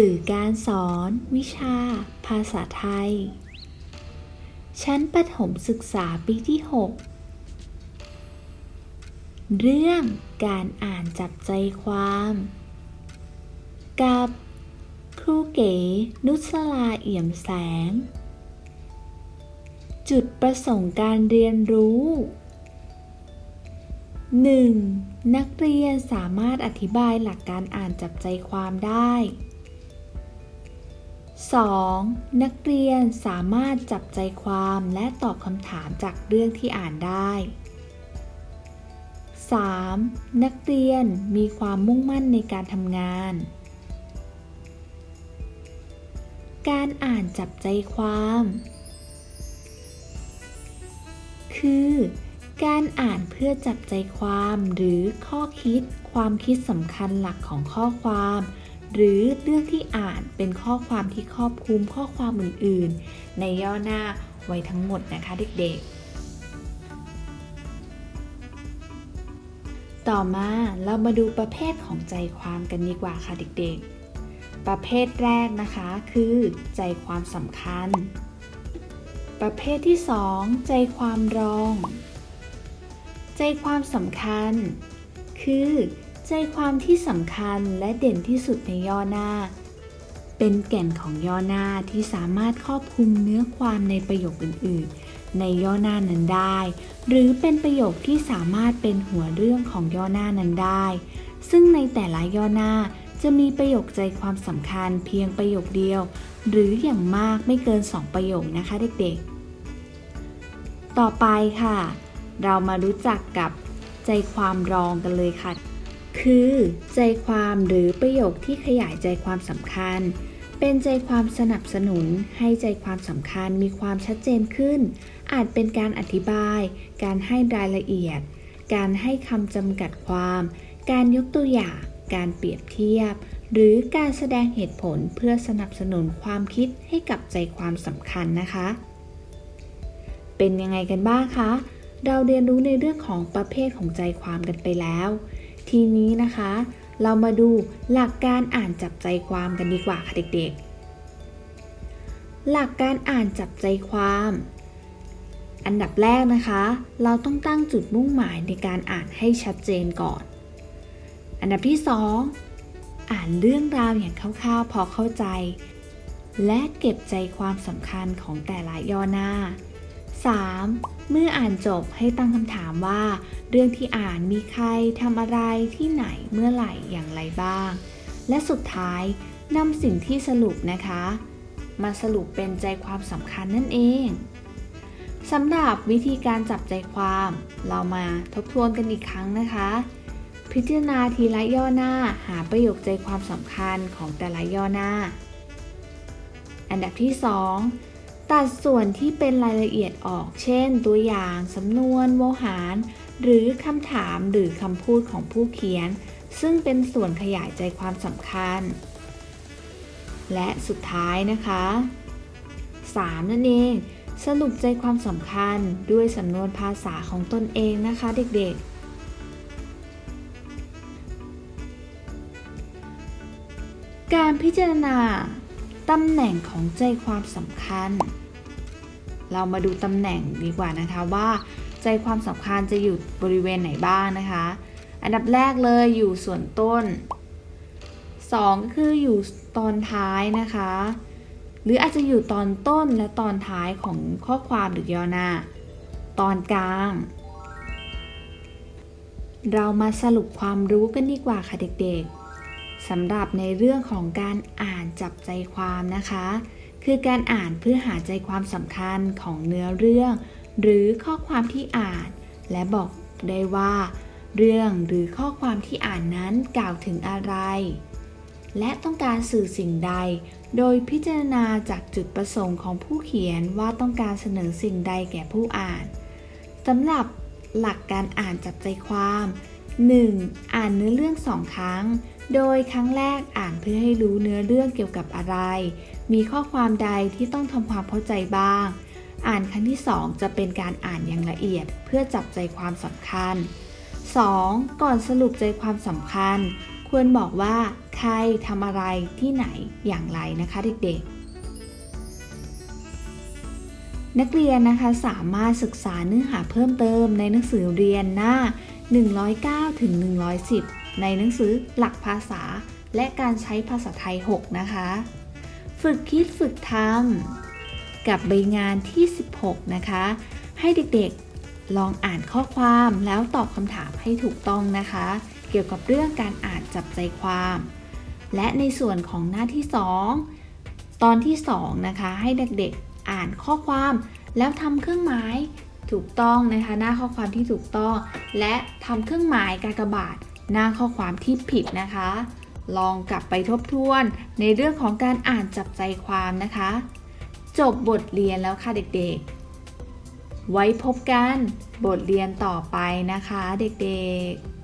สื่อการสอน วิชา ภาษาไทย ชั้นประถมศึกษาปีที่ 6 เรื่องการอ่านจับใจความ กับ ครูเก๋นุสลาเอี่ยมแสง จุดประสงค์การเรียนรู้ 1. นักเรียนสามารถอธิบายหลักการอ่านจับใจความได้ 2. นักเรียนสามารถจับใจความและตอบคำถามจากเรื่องที่อ่านได้ 3. นักเรียนมีความมุ่งมั่นในการทำงาน การอ่านจับใจความ คือ การอ่านเพื่อจับใจความหรือข้อคิด ความคิดสำคัญหลักของข้อความ หรือเรื่องที่อ่านเป็นข้อความที่ครอบคลุมข้อความอื่น ๆ ในย่อหน้าไว้ทั้งหมดนะคะเด็กๆ ต่อมาเรามาดูประเภทของใจความกันดีกว่าค่ะเด็กๆ ประเภทแรกนะคะคือใจความสำคัญ ประเภทที่ 2 ใจความรอง ใจความสำคัญ คือ ใจความที่สำคัญและเด่นที่สุดในย่อหน้า เป็นแก่นของย่อหน้าที่สามารถครอบคลุมเนื้อความในประโยคอื่น ๆ ในย่อหน้านั้นได้ หรือเป็นประโยคที่สามารถเป็นหัวเรื่องของย่อหน้านั้นได้ ซึ่งในแต่ละย่อหน้าจะมีประโยคใจความสำคัญเพียงประโยคเดียว หรืออย่างมากไม่เกิน 2 ประโยคนะคะเด็กๆ ต่อไปค่ะ เรามารู้จักกับใจความรองกันเลยค่ะ คือ ใจความหรือประโยคที่ขยายใจความสำคัญ เป็นใจความสนับสนุนให้ใจความสำคัญมีความชัดเจนขึ้น อาจเป็นการอธิบาย การให้รายละเอียด การให้คำจำกัดความ การยกตัวอย่าง การเปรียบเทียบ หรือการแสดงเหตุผลเพื่อสนับสนุนความคิดให้กับใจความสำคัญนะคะ เป็นยังไงกันบ้างคะเราเรียนรู้ในเรื่องของประเภทของใจความกันไปแล้ว ทีนี้นะคะ เรามาดูหลักการอ่านจับใจความกันดีกว่าค่ะเด็กๆ หลักการอ่านจับใจความ อันดับแรกนะคะ เราต้องตั้งจุดมุ่งหมายในการอ่านให้ชัดเจนก่อน อันดับที่ 2 อ่านเรื่องราวอย่างคร่าวๆพอเข้าใจ และเก็บใจความสำคัญของแต่ละย่อหน้า 3. เมื่ออ่านจบให้ตั้งคำถามว่า เรื่องที่อ่านมีใครทำอะไรที่ไหนเมื่อไหร่อย่างไรบ้าง และสุดท้ายนำสิ่งที่สรุปนะคะ มาสรุปเป็นใจความสำคัญนั่นเองสำหรับวิธีการจับใจความ เรามาทบทวนกันอีกครั้งนะคะ พิจารณาทีละย่อหน้าหาประโยคใจความสำคัญของแต่ละย่อหน้า อันดับที่ 2 ตัดส่วนที่เป็นรายละเอียดออก เช่น ตัวอย่าง สำนวน โวหาร หรือคำถามหรือคำพูดของผู้เขียน ซึ่งเป็นส่วนขยายใจความสำคัญ และสุดท้ายนะคะ 3. นั่นเอง สรุปใจความสำคัญด้วยสำนวนภาษาของตนเองนะคะเด็กๆการพิจารณา ตำแหน่งของใจความสำคัญ เรามาดูตำแหน่งดีกว่านะคะว่าใจความสำคัญจะอยู่บริเวณไหนบ้างนะคะ อันดับแรกเลยอยู่ส่วนต้น 2 ก็คืออยู่ตอนท้ายนะคะ หรืออาจจะอยู่ตอนต้นและตอนท้ายของข้อความหรือย่อหน้า ตอนกลาง เรามาสรุปความรู้กันดีกว่าค่ะเด็กๆ สำหรับในเรื่องของการอ่านจับใจความนะคะ คือการอ่านเพื่อหาใจความสำคัญของเนื้อเรื่อง หรือข้อความที่อ่าน และบอกได้ว่า เรื่องหรือข้อความที่อ่านนั้นกล่าวถึงอะไร และต้องการสื่อสิ่งใด โดยพิจารณาจากจุดประสงค์ของผู้เขียนว่าต้องการเสนอสิ่งใดแก่ผู้อ่านสำหรับหลักการอ่านจับใจความ 1. อ่านเนื้อเรื่องสองครั้ง โดยครั้งแรกอ่านเพื่อให้รู้เนื้อเรื่องเกี่ยวกับอะไร มีข้อความใดที่ต้องทำความเข้าใจบ้าง อ่านครั้งที่ 2 จะเป็นการอ่านอย่างละเอียด เพื่อจับใจความสำคัญ 2. ก่อนสรุปใจความสำคัญ ควรควรบอกว่าใครทำอะไรที่ไหนอย่างไรนะคะเด็กๆ นักเรียนนะคะสามารถศึกษาเนื้อหาเพิ่มเติมในหนังสือเรียนหน้า 109 ถึง 110 ในหนังสือหลักภาษา และการใช้ภาษาไทย 6 นะคะ ฝึกคิดฝึกทำกับใบงานที่ 16 นะคะ ให้เด็กๆลองอ่านข้อความแล้วตอบคำถามให้ถูกต้องนะคะ เกี่ยวกับเรื่องการอ่านจับใจความ และในส่วนของหน้าที่ 2 ตอนที่ 2 นะคะ ให้เด็กๆอ่านข้อความแล้วทำเครื่องหมาย ถูกต้องนะคะ หน้าข้อความที่ถูกต้อง และทำเครื่องหมายกากบาท หน้าข้อความที่ผิดนะคะ ลองกลับไปทบทวนในเรื่องของการอ่านจับใจความนะคะ จบบทเรียนแล้วค่ะเด็กๆ ไว้พบกันบทเรียนต่อไปนะคะเด็กๆ